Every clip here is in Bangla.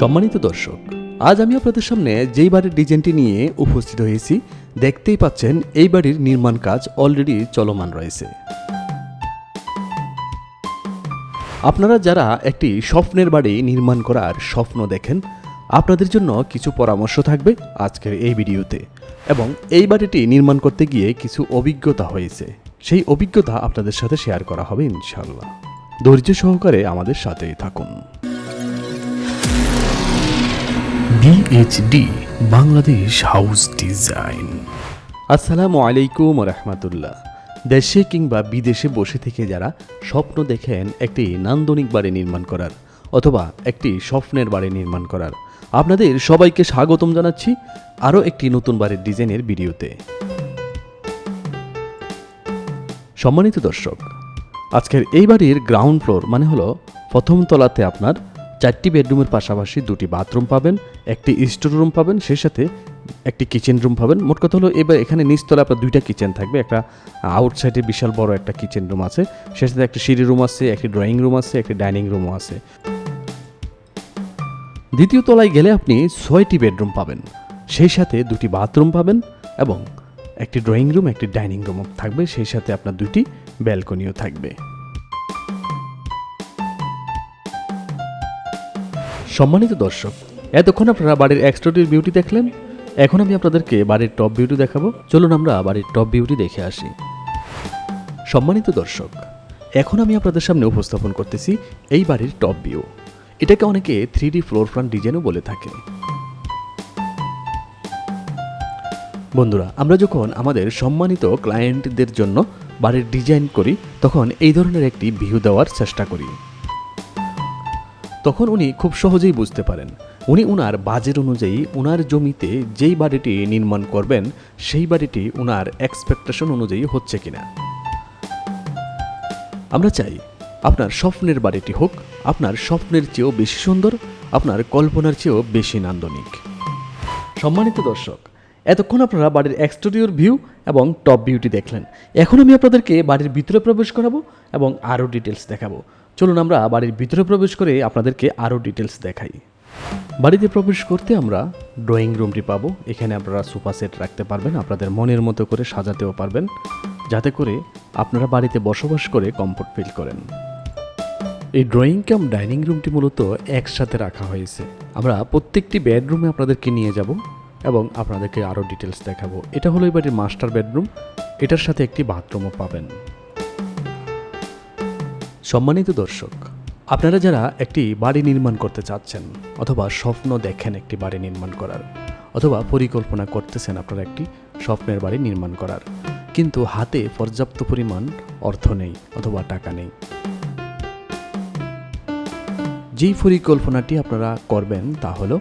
সম্মানিত দর্শক, আজ আমি আপনাদের সামনে যেই বাড়ির ডিজাইনটি নিয়ে উপস্থিত হয়েছি, দেখতেই পাচ্ছেন এই বাড়ির নির্মাণ কাজ অলরেডি চলমান রয়েছে। আপনারা যারা একটি স্বপ্নের বাড়ি নির্মাণ করার স্বপ্ন দেখেন, আপনাদের জন্য কিছু পরামর্শ থাকবে আজকের এই ভিডিওতে এবং এই বাড়িটি নির্মাণ করতে গিয়ে কিছু অভিজ্ঞতা হয়েছে। সেই অভিজ্ঞতা আপনাদের সাথে শেয়ার করা হবে ইনশাল্লাহ ধৈর্য সহকারে আমাদের সাথেই থাকুন। বিএইচডি বাংলাদেশ হাউস ডিজাইন আসসালামু আলাইকুম রহমতুল্লাহ। দেশে কিংবা বিদেশে বসে থেকে যারা স্বপ্ন দেখেন, একটি নান্দনিক বাড়ি নির্মাণ করার অথবা একটি স্বপ্নের বাড়ি নির্মাণ করার, আপনাদের সবাইকে স্বাগতম জানাচ্ছি আরও একটি নতুন বাড়ির ডিজাইনের ভিডিওতে। সম্মানিত দর্শক, আজকের এই বাড়ির গ্রাউন্ড ফ্লোর মানে হলো প্রথম তলাতে আপনার চারটি বেডরুমের পাশাপাশি দুটি বাথরুম পাবেন, একটি স্টোর রুম পাবেন, সেই সাথে একটি কিচেন রুম পাবেন। মোট কথা হলো এবার এখানে নিচতলা আপনার দুইটা কিচেন থাকবে, একটা আউটসাইডে বিশাল বড় একটা কিচেন রুম আছে, সেই সাথে একটি সিঁড়ি রুম আছে, একটি ড্রয়িং রুম আছে, একটি ডাইনিং রুমও আছে। দ্বিতীয় তলায় গেলে আপনি ছয়টি বেডরুম পাবেন, সেই সাথে দুটি বাথরুম পাবেন এবং একটি ড্রয়িং রুম, একটি ডাইনিং রুমও থাকবে, সেই সাথে আপনার দুটি ব্যালকনিও থাকবে। সম্মানিত দর্শক, এতক্ষণ আপনারা বাড়ির এক্সটোরিয়ার বিউটি দেখলেন। এখন আমি আপনাদেরকে বাড়ির টপ বিউটি দেখাবো। চলুন আমরা বাড়ির টপ বিউটি দেখে আসি। সম্মানিত দর্শক, এখন আমি আপনাদের সামনে উপস্থাপন করতেছি এই বাড়ির টপ ভিউ এটাকে অনেকে থ্রি ডি ফ্লোর প্ল্যান ডিজাইনও বলে থাকে বন্ধুরা, আমরা যখন আমাদের সম্মানিত ক্লায়েন্টদের জন্য বাড়ির ডিজাইন করি, তখন এই ধরনের একটি ভিউ দেওয়ার চেষ্টা করি। তখন উনি খুব সহজেই বুঝতে পারেন। উনি উনার বাজেট অনুযায়ী উনার জমিতে যেই বাড়িটি নির্মাণ করবেন, সেই বাড়িটি উনার এক্সপেকটেশন অনুযায়ী হচ্ছে কিনা। আমরা চাই আপনার স্বপ্নের বাড়িটি হোক, আপনার স্বপ্নের চেয়েও বেশি সুন্দর, আপনার কল্পনার চেয়েও বেশি নান্দনিক। সম্মানিত দর্শক, এতক্ষণ আপনারা বাড়ির এক্সটেরিয়র ভিউ এবং টপ ভিউটি দেখলেন। এখন আমি আপনাদেরকে বাড়ির ভিতরে প্রবেশ করাবো এবং আরও ডিটেলস দেখাবো। চলুন আমরা বাড়ির ভিতরে প্রবেশ করে আপনাদেরকে আরও ডিটেলস দেখাই। বাড়িতে প্রবেশ করতে আমরা ড্রয়িং রুমটি পাবো। এখানে আপনারা সোফা সেট রাখতে পারবেন, আপনাদের মনের মতো করে সাজাতেও পারবেন, যাতে করে আপনারা বাড়িতে বসবাস করে কমফোর্ট ফিল করেন। এই ড্রয়িং কাম ডাইনিং রুমটি মূলত একসাথে রাখা হয়েছে। আমরা প্রত্যেকটি বেডরুমে আপনাদেরকে নিয়ে যাব এবং আপনাদেরকে আরও ডিটেলস দেখাবো। এটা হলো এই বাড়ির মাস্টার বেডরুম এটার সাথে একটি বাথরুমও পাবেন। সম্মানিত দর্শক, আপনারা যারা একটি বাড়ি নির্মাণ করতে চাচ্ছেন অথবা স্বপ্ন দেখেন একটি বাড়ি নির্মাণ করার অথবা পরিকল্পনা করতেছেন আপনারা একটি স্বপ্নের বাড়ি নির্মাণ করার, কিন্তু হাতে পর্যাপ্ত পরিমাণ অর্থ নেই অথবা টাকা নেই। যেই পরিকল্পনাটি আপনারা করবেন তা হলো,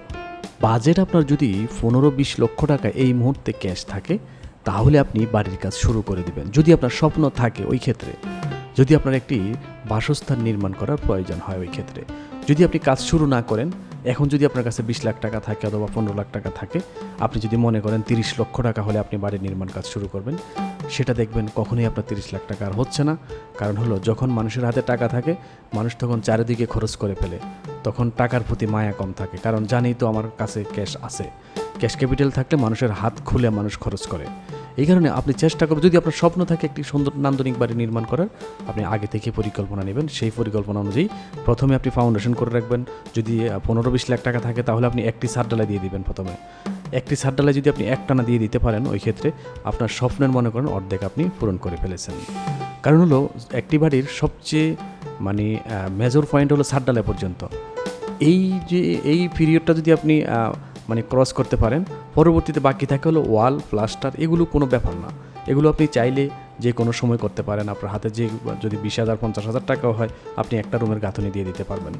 বাজেট আপনার যদি পনেরো বিশ লক্ষ টাকা এই মুহূর্তে ক্যাশ থাকে, তাহলে আপনি বাড়ির কাজ শুরু করে দিবেন। যদি আপনার স্বপ্ন থাকে ওই ক্ষেত্রে। যদি আপনার একটি বাসস্থান নির্মাণ করার প্রয়োজন হয় ওই ক্ষেত্রে। যদি আপনি কাজ শুরু না করেন, এখন যদি আপনার কাছে বিশ লাখ টাকা থাকে অথবা পনেরো লাখ টাকা থাকে, আপনি যদি মনে করেন তিরিশ লক্ষ টাকা হলে আপনি বাড়ির নির্মাণ কাজ শুরু করবেন, সেটা দেখবেন কখনোই আপনার তিরিশ লাখ টাকা আর হচ্ছে না। কারণ হলো, যখন মানুষের হাতে টাকা থাকে, মানুষ তখন চারিদিকে খরচ করে ফেলে। তখন টাকার প্রতি মায়া কম থাকে। কারণ জানেই তো আমার কাছে ক্যাশ আছে। ক্যাশ ক্যাপিটাল থাকলে মানুষের হাত খুলে মানুষ খরচ করে। এই কারণে আপনি চেষ্টা করবেন, যদি আপনার স্বপ্ন থাকে একটি সুন্দর নান্দনিক বাড়ি নির্মাণ করার, আপনি আগে থেকে পরিকল্পনা নেবেন। সেই পরিকল্পনা অনুযায়ী প্রথমে আপনি ফাউন্ডেশন করে রাখবেন। যদি পনেরো বিশ লাখ টাকা থাকে, তাহলে আপনি একটি সার ডালা দিয়ে দিবেন প্রথমে। একটি সার ডালায় যদি আপনি একটানা দিয়ে দিতে পারেন, ওই ক্ষেত্রে আপনার স্বপ্নের মনে করেন অর্ধেক আপনি পূরণ করে ফেলেছেন। কারণ হলো, একটি বাড়ির সবচেয়ে মানে মেজর পয়েন্ট হলো সার ডালা পর্যন্ত। এই যে, এই পিরিয়ডটা যদি আপনি মানে ক্রস করতে পারেন। পরবর্তীতে বাকি থাকে হলো ওয়াল প্লাস্টার এগুলো কোনো ব্যাপার না। এগুলো আপনি চাইলে যে কোনো সময় করতে পারেন। আপনার হাতে যে যদি বিশ হাজার, পঞ্চাশ হাজার টাকাও হয়, আপনি একটা রুমের গাঁথনি দিয়ে দিতে পারবেন।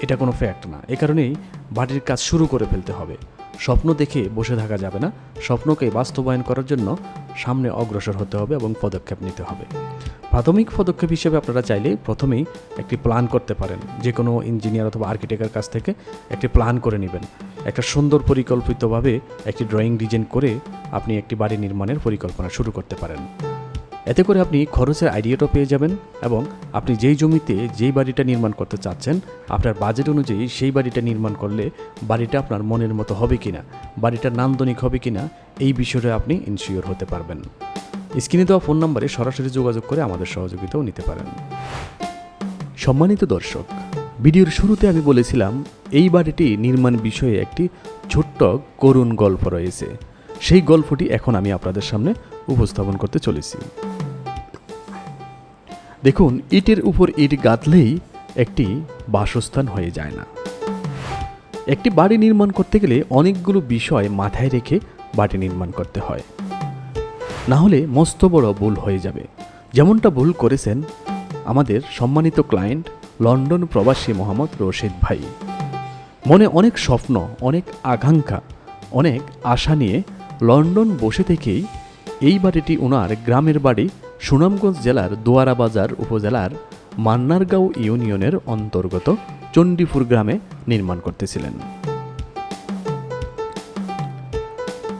এটা কোনো ফ্যাক্ট না। এ কারণেই বাড়ির কাজ শুরু করে ফেলতে হবে। স্বপ্ন দেখে বসে থাকা যাবে না। স্বপ্নকে বাস্তবায়ন করার জন্য সামনে অগ্রসর হতে হবে এবং পদক্ষেপ নিতে হবে। প্রাথমিক পদক্ষেপ হিসেবে আপনারা চাইলে প্রথমেই একটি প্ল্যান করতে পারেন। যে কোনো ইঞ্জিনিয়ার অথবা আর্কিটেক্টের কাছ থেকে একটি প্ল্যান করে নেবেন। একটা সুন্দর পরিকল্পিতভাবে একটি ড্রয়িং ডিজাইন করে আপনি একটি বাড়ি নির্মাণের পরিকল্পনা শুরু করতে পারেন। এতে করে আপনি খরচের আইডিয়াটাও পেয়ে যাবেন এবং আপনি যেই জমিতে যেই বাড়িটা নির্মাণ করতে চাচ্ছেন, আপনার বাজেট অনুযায়ী সেই বাড়িটা নির্মাণ করলে বাড়িটা আপনার মনের মতো হবে কিনা, বাড়িটা নান্দনিক হবে কিনা, এই বিষয়ে আপনি ইনশিওর হতে পারবেন। স্ক্রিনে দেওয়া ফোন নম্বরে সরাসরি যোগাযোগ করে আমাদের সহযোগিতাও নিতে পারেন। সম্মানিত দর্শক, ভিডিওর শুরুতে আমি বলেছিলাম, এই বাড়িটি নির্মাণ বিষয়ে একটি ছোট্ট করুণ গল্প রয়েছে। সেই গল্পটি এখন আমি আপনাদের সামনে উপস্থাপন করতে চলেছি। দেখুন, ইটের উপর ইট গাঁথলেই একটি বাসস্থান হয়ে যায় না। একটি বাড়ি নির্মাণ করতে গেলে অনেকগুলো বিষয় মাথায় রেখে বাড়ি নির্মাণ করতে হয়। না হলে মস্ত বড় ভুল হয়ে যাবে। যেমনটা ভুল করেছেন আমাদের সম্মানিত ক্লায়েন্ট লন্ডন প্রবাসী মোহাম্মদ রশিদ ভাই। মনে অনেক স্বপ্ন, অনেক আকাঙ্ক্ষা, অনেক আশা নিয়ে লন্ডন বসে থেকেই এই বাড়িটি ওনার গ্রামের বাড়ি সুনামগঞ্জ জেলার দোয়ারা বাজার উপজেলার মান্নারগাঁও ইউনিয়নের অন্তর্গত চণ্ডীপুর গ্রামে নির্মাণ করতেছিলেন।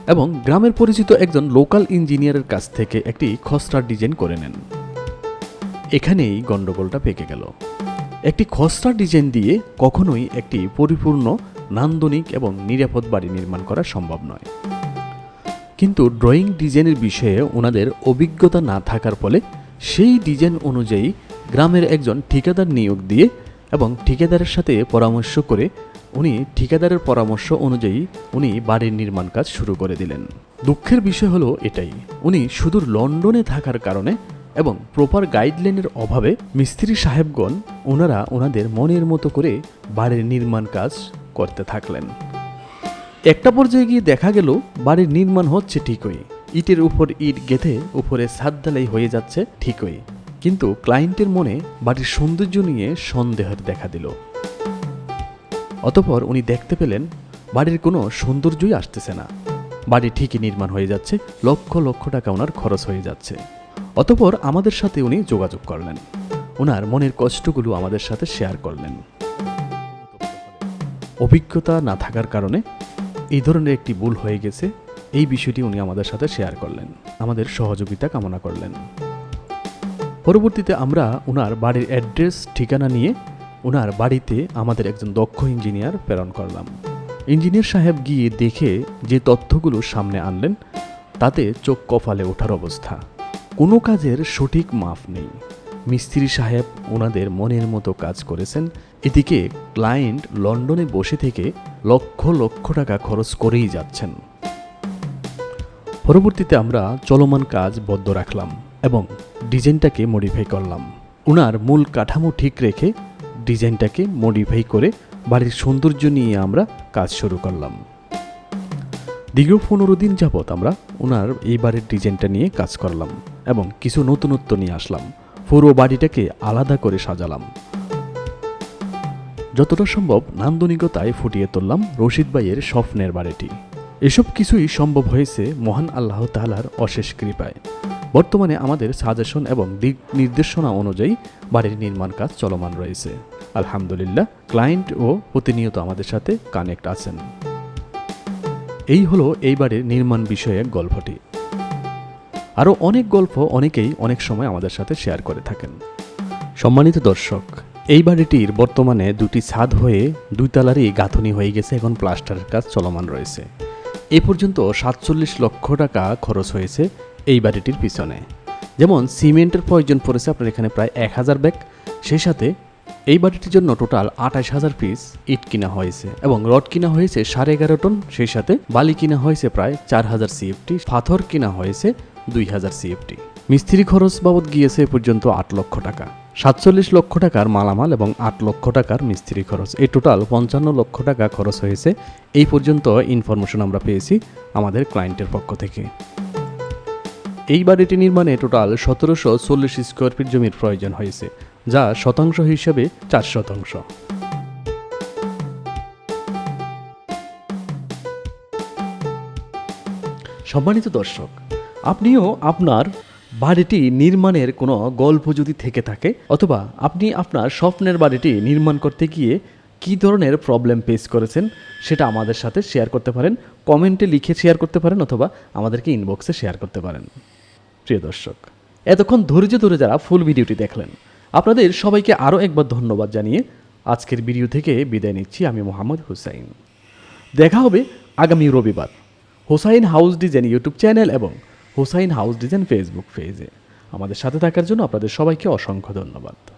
এবং গ্রামের পরিচিত একজন লোকাল ইঞ্জিনিয়ারের কাছ থেকে একটি খসড়া ডিজাইন করে নেন। এখানেই গণ্ডগোলটা পেকে গেল। একটি খসড়া ডিজাইন দিয়ে কখনোই একটি পরিপূর্ণ, নান্দনিক এবং নিরাপদ বাড়ি নির্মাণ করা সম্ভব নয়। কিন্তু ড্রয়িং ডিজাইনের বিষয়ে ওনাদের অভিজ্ঞতা না থাকার ফলে সেই ডিজাইন অনুযায়ী গ্রামের একজন ঠিকাদার নিয়োগ দিয়ে এবং ঠিকাদারের সাথে পরামর্শ করে উনি ঠিকাদারের পরামর্শ অনুযায়ী উনি বাড়ির নির্মাণ কাজ শুরু করে দিলেন। দুঃখের বিষয় হলো এটাই, উনি সুদূর লন্ডনে থাকার কারণে এবং প্রপার গাইডলাইনের অভাবে মিস্ত্রি সাহেবগণ ওনারা ওনাদের মনের মতো করে বাড়ির নির্মাণ কাজ করতে থাকলেন। একটা পর্যায়ে গিয়ে দেখা গেল, বাড়ির নির্মাণ হচ্ছে ঠিকই। ইটের উপর ইট গেঁথে উপরে ছাদ ঢালাই হয়ে যাচ্ছে ঠিকই। কিন্তু ক্লায়েন্টের মনে বাড়ির সৌন্দর্য নিয়ে সন্দেহের দেখা দিল। অতপর উনি দেখতে পেলেন, বাড়ির কোনো সৌন্দর্যই আসতেছে না। বাড়ি ঠিকই নির্মাণ হয়ে যাচ্ছে, লক্ষ লক্ষ টাকা ওনার খরচ হয়ে যাচ্ছে। অতপর আমাদের সাথে উনি যোগাযোগ করলেন। ওনার মনের কষ্টগুলো আমাদের সাথে শেয়ার করলেন। অভিজ্ঞতা না থাকার কারণে এই ধরনের একটি ভুল হয়ে গেছে, এই বিষয়টি উনি আমাদের সাথে শেয়ার করলেন। আমাদের সহযোগিতা কামনা করলেন। পরবর্তীতে আমরা ওনার বাড়ির অ্যাড্রেস ঠিকানা নিয়ে ওনার বাড়িতে আমাদের একজন দক্ষ ইঞ্জিনিয়ার প্রেরণ করলাম। ইঞ্জিনিয়ার সাহেব গিয়ে দেখে যে তথ্যগুলো সামনে আনলেন, তাতে চোখ কপালে ওঠার অবস্থা। কোনো কাজের সঠিক মাপ নেই। মিস্ত্রি সাহেব ওনাদের মনের মতো কাজ করেছেন। এদিকে ক্লায়েন্ট লন্ডনে বসে থেকে লক্ষ লক্ষ টাকা খরচ করেই যাচ্ছেন। পরবর্তীতে আমরা চলমান কাজ বদ্ধ রাখলাম এবং ডিজাইনটাকে মডিফাই করলাম। ওনার মূল কাঠামো ঠিক রেখে ডিজাইনটাকে মডিফাই করে বাড়ির সৌন্দর্য নিয়ে আমরা কাজ শুরু করলাম। দীর্ঘ পনেরো দিন যাবৎ আমরা ওনার এই বাড়ির ডিজাইনটা নিয়ে কাজ করলাম এবং কিছু নতুনত্ব নিয়ে আসলাম। পুরো বাড়িটাকে আলাদা করে সাজালাম। যতটা সম্ভব নান্দনিকতায় ফুটিয়ে তুললাম রশিদ ভাইয়ের স্বপ্নের বাড়িটি। এসব কিছুই সম্ভব হয়েছে মহান আল্লাহ তালার অশেষ কৃপায়। বর্তমানে আমাদের সাজেশন এবং দিক নির্দেশনা অনুযায়ী বাড়ির নির্মাণ কাজ চলমান রয়েছে। আলহামদুলিল্লাহ, ক্লায়েন্ট ও প্রতিনিয়ত আমাদের সাথে কানেক্ট আছেন। এই হলো এই বাড়ির নির্মাণ বিষয়ে গল্পটি। আরও অনেক গল্প অনেকেই অনেক সময় আমাদের সাথে শেয়ার করে থাকেন। সম্মানিত দর্শক, এই বাড়িটির বর্তমানে দুটি ছাদ হয়ে দুই তালারই গাঁথনি হয়ে গেছে, এখন প্লাস্টারের কাজ চলমান রয়েছে। এ পর্যন্ত সাতচল্লিশ লক্ষ টাকা খরচ হয়েছে এই বাড়িটির পিছনে। যেমন সিমেন্টের প্রয়োজন পড়েছে আপনার এখানে প্রায় এক হাজার ব্যাগ, সেই সাথে এই বাড়িটির জন্য টোটাল আঠাশ হাজার পিস ইট কিনা হয়েছে এবং রড কিনা হয়েছে সাড়ে এগারো টন, সেই সাথে বালি কিনা হয়েছে প্রায় চার হাজার সিএফটি, পাথর কিনা হয়েছে দুই হাজার সিএফটি। মিস্ত্রি খরচ বাবদ গিয়েছে এ পর্যন্ত আট লক্ষ টাকা। সাতচল্লিশ লক্ষ টাকার মালামাল এবং আট লক্ষ টাকার মিস্ত্রি খরচ। এই টোটাল পঞ্চান্ন লক্ষ টাকা খরচ হয়েছে। এই পর্যন্ত ইনফরমেশন আমরা পেয়েছি আমাদের ক্লায়েন্টের পক্ষ থেকে। এই বাড়িটি নির্মাণে টোটাল সতেরোশো চল্লিশ স্কোয়ার ফিট জমির প্রয়োজন হয়েছে, যা শতাংশ হিসাবে চার শতাংশ। সম্মানিত দর্শক আপনিও আপনার বাড়িটি নির্মাণের কোনো গল্প যদি থেকে থাকে, অথবা আপনি আপনার স্বপ্নের বাড়িটি নির্মাণ করতে গিয়ে কি ধরনের প্রবলেম ফেস করেছেন, সেটা আমাদের সাথে শেয়ার করতে পারেন। কমেন্টে লিখে শেয়ার করতে পারেন, অথবা আমাদেরকে ইনবক্সে শেয়ার করতে পারেন। প্রিয় দর্শক, এতক্ষণ ধৈর্য ধরে যারা ফুল ভিডিওটি দেখলেন, আপনাদের সবাইকে আরও একবার ধন্যবাদ জানিয়ে আজকের ভিডিও থেকে বিদায় নিচ্ছি। আমি মোহাম্মদ হুসাইন। দেখা হবে আগামী রবিবার। Hussain house design YouTube channel এবং হুসাইন হাউস ডিজাইন ফেসবুক পেজে। আমাদের সাথে থাকার জন্য আপনাদের সবাইকে অসংখ্য ধন্যবাদ।